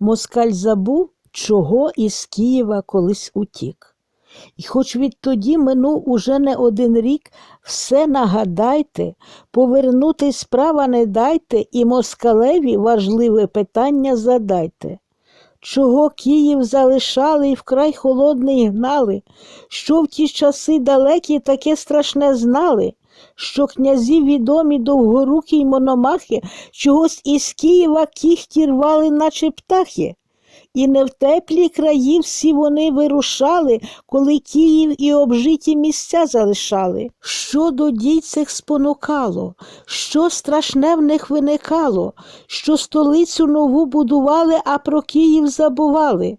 москаль забув, чого із Києва колись утік. І хоч відтоді минув уже не один рік, все нагадайте, повернути справа не дайте, і москалеві важливе питання задайте. Чого Київ залишали і вкрай холодний гнали, що в ті часи далекі таке страшне знали, що князі відомі довгорукі й мономахи чогось із Києва кіхті рвали, наче птахи. І не в теплі краї всі вони вирушали, коли Київ і обжиті місця залишали. Що до дій цих спонукало, що страшне в них виникало, що столицю нову будували, а про Київ забували.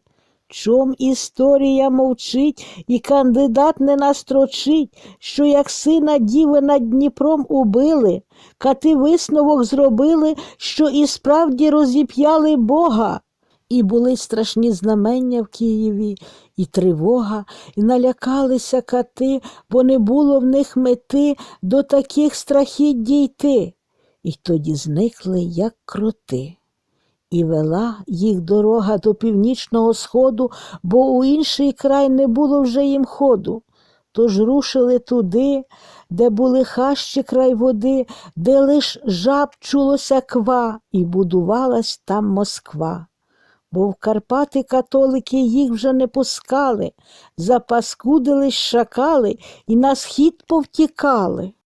Чом історія мовчить, і кандидат не настрочить, що як сина діви над Дніпром убили, кати висновок зробили, що і справді розіп'яли Бога. І були страшні знамення в Києві, і тривога, і налякалися кати, бо не було в них мети до таких страхіт дійти. І тоді зникли, як кроти. І вела їх дорога до північного сходу, бо у інший край не було вже їм ходу. Тож рушили туди, де були хащі край води, де лиш жаб чулося ква, і будувалась там Москва. Бо в Карпати католики їх вже не пускали, запаскудились шакали і на схід повтікали.